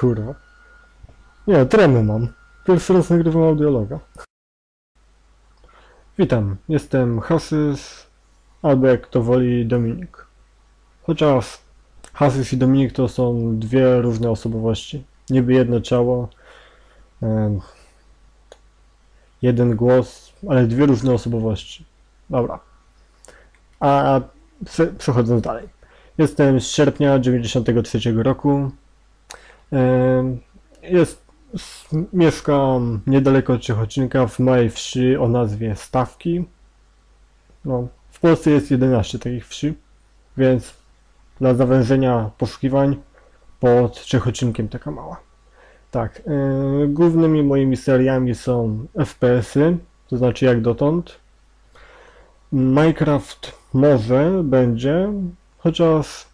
Kurwa. Nie, tremy mam. Pierwszy raz nagrywam audiologa. Witam, jestem Hasys, albo jak to woli Dominik. Chociaż Hasys i Dominik to są dwie różne osobowości. Niby jedno ciało, jeden głos, ale dwie różne osobowości. Dobra. A prze- przechodząc dalej. Jestem z sierpnia 93 roku. Jest, mieszkam niedaleko Ciechocinka w małej wsi o nazwie Stawki. No, w Polsce jest 11 takich wsi, więc dla zawężenia poszukiwań pod Ciechocinkiem taka mała. Tak, e, głównymi moimi seriami są FPS-y, to znaczy jak dotąd. Minecraft może będzie, chociaż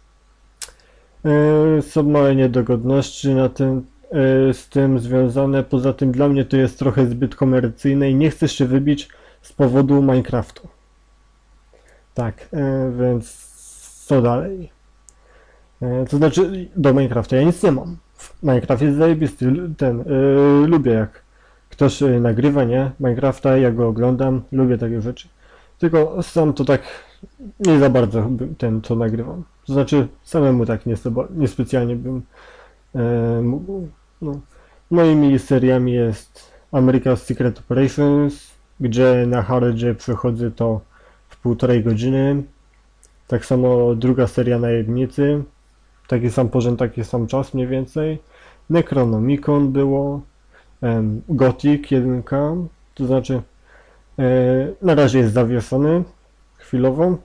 są małe niedogodności na tym, e, z tym związane. Poza tym dla mnie to jest trochę zbyt komercyjne i nie chcę się wybić z powodu Minecraftu. Tak, e, więc co dalej? E, To znaczy, do Minecrafta ja nic nie mam. Minecraft jest zajebisty, ten, e, lubię jak ktoś e, nagrywa, nie? Minecrafta, ja go oglądam, lubię takie rzeczy. Tylko sam to tak nie za bardzo ten, co nagrywam. To znaczy, samemu tak nie, niespecjalnie bym e, mógł. No. Moimi seriami jest America's Secret Operations, gdzie na hardzie przechodzę to w półtorej godziny. Tak samo druga seria Najemnicy. Taki sam porząd, taki sam czas mniej więcej. Necronomicon było. Gothic 1, to znaczy e, na razie jest zawieszony chwilowo,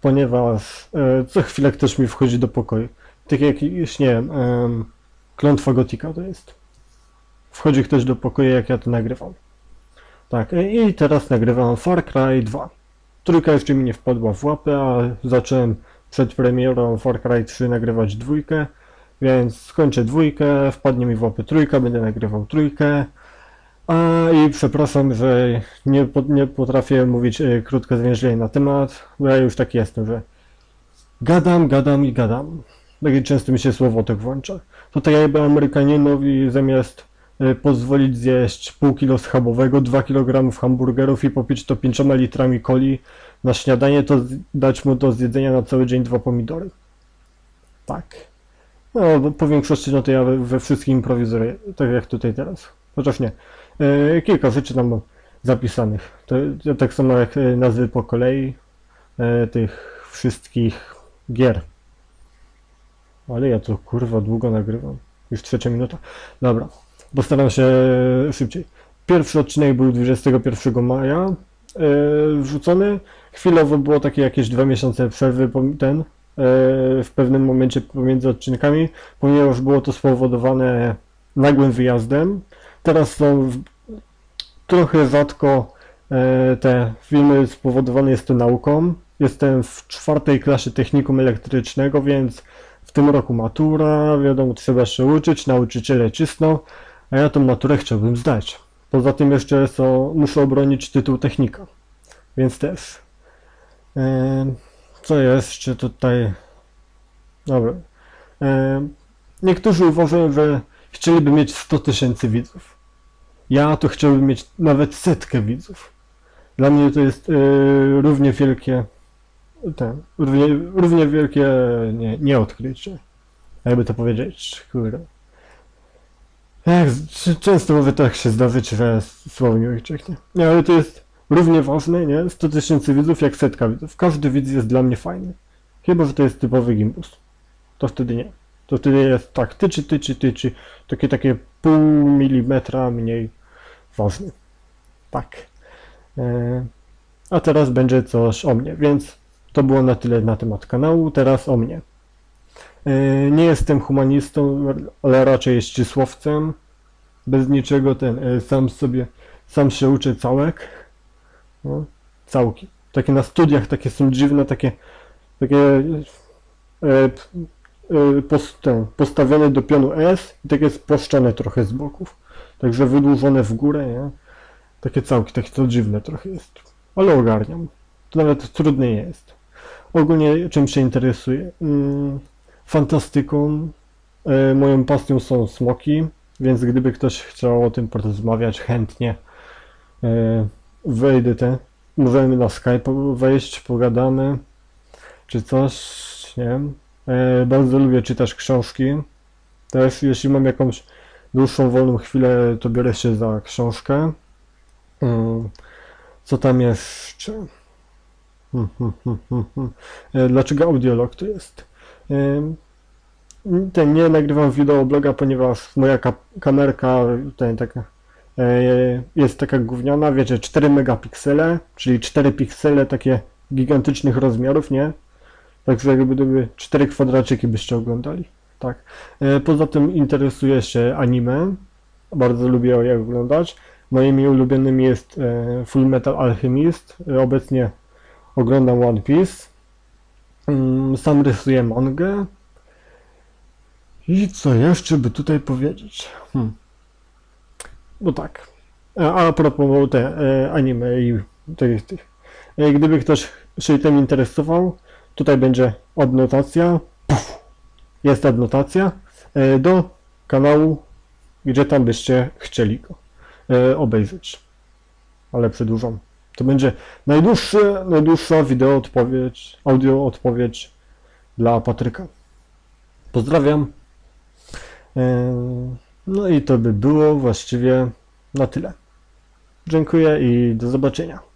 ponieważ e, co chwilę ktoś mi wchodzi do pokoju. Tak jak już nie wiem, em, klątwa Gotika to jest. Wchodzi ktoś do pokoju, jak ja to nagrywam. Tak, e, i teraz nagrywam Far Cry 2. Trójka jeszcze mi nie wpadła w łapę, a zacząłem przed premierą Far Cry 3 nagrywać dwójkę, więc skończę dwójkę, wpadnie mi w łapę trójka, będę nagrywał trójkę. A i przepraszam, że nie, nie potrafię mówić e, krótko zwięźlej na temat, bo ja już tak jestem, że gadam, gadam i gadam. Takie często mi się słowo tak włącza. To tak jakby Amerykaninowi zamiast e, pozwolić zjeść pół kilo schabowego, 2 kg hamburgerów i popić to 5 litrami coli na śniadanie, to dać mu do zjedzenia na cały dzień dwa pomidory. Tak. No, po większości no to ja we, we wszystkim improwizuję, tak jak tutaj teraz. Chociaż nie. E, kilka rzeczy tam zapisanych. To, to tak samo jak e, nazwy po kolei e, tych wszystkich gier. Ale ja to kurwa długo nagrywam. Już trzecia minuta. Dobra, postaram się szybciej. Pierwszy odcinek był 21 maja wrzucony. Chwilowo było takie jakieś dwa miesiące przerwy ten w pewnym momencie pomiędzy odcinkami, ponieważ było to spowodowane nagłym wyjazdem. Teraz są trochę rzadko e, te filmy spowodowane jest to nauką. Jestem w czwartej klasie technikum elektrycznego, więc w tym roku matura, wiadomo, trzeba się uczyć, nauczyciele cisną, a ja tą maturę chciałbym zdać. Poza tym jeszcze muszę obronić tytuł technika, więc też. E, co jeszcze tutaj? Dobra. E, niektórzy uważają, że chcieliby mieć 100 tysięcy widzów. Ja to chciałbym mieć nawet setkę widzów. Dla mnie to jest e, równie wielkie ten, równie, równie wielkie nie, nie odkrycie. Jakby to powiedzieć, kurde. Jak, często mówię tak się zdarzyć, że słowo mi ucieknie. Nie, ale to jest równie ważne, nie? 100 tysięcy widzów jak setka widzów. Każdy widz jest dla mnie fajny. Chyba, że to jest typowy gimbus. To wtedy nie. To wtedy jest tak, tyczy, tyczy, tyczy. Takie, takie pół milimetra mniej ważny. Tak. E, a teraz będzie coś o mnie, więc to było na tyle na temat kanału. Teraz o mnie. E, Nie jestem humanistą, ale raczej ścisłowcem. Bez niczego ten, e, sam sobie, sam się uczę całek. No, całki. Takie na studiach, takie są dziwne, takie, takie e, p- e, pos, ten, postawione do pionu S i takie spłaszczone trochę z boków. Także wydłużone w górę, nie? Takie całki, takie to dziwne trochę jest. Ale ogarniam. To nawet trudne jest. Ogólnie czym się interesuję? Mm, fantastyką, e, moją pasją są smoki, więc gdyby ktoś chciał o tym porozmawiać chętnie, e, wejdę te, możemy na Skype wejść, pogadamy, czy coś, nie wiem. E, bardzo lubię czytać książki. Też jeśli mam jakąś dłuższą wolną chwilę, to biorę się za książkę. Mm, Co tam jeszcze? Hmm, hmm, hmm. E, Dlaczego audiolog to jest? E, Ten nie nagrywam wideobloga, ponieważ moja ka kamerka ten, taka, e, jest taka gówniana, wiecie, 4 megapiksele, czyli 4 piksele takie gigantycznych rozmiarów, nie? Także jakby gdyby 4 kwadraciki byście oglądali. Tak. E, Poza tym interesuję się anime. Bardzo lubię je oglądać. Moimi ulubionymi jest e, Full Metal Alchemist. E, Obecnie oglądam One Piece. Mm, Sam rysuję mangę. I co jeszcze by tutaj powiedzieć? Hmm. No tak. A, propos te anime i tych, tych. Gdyby ktoś się tym interesował, tutaj będzie adnotacja. Puf. Jest adnotacja e, do kanału, gdzie tam byście chcieli go e, obejrzeć. Ale przedłużam. To będzie najdłuższy, najdłuższa wideo odpowiedź, audio odpowiedź dla Patryka. Pozdrawiam. E, No i to by było właściwie na tyle. Dziękuję i do zobaczenia.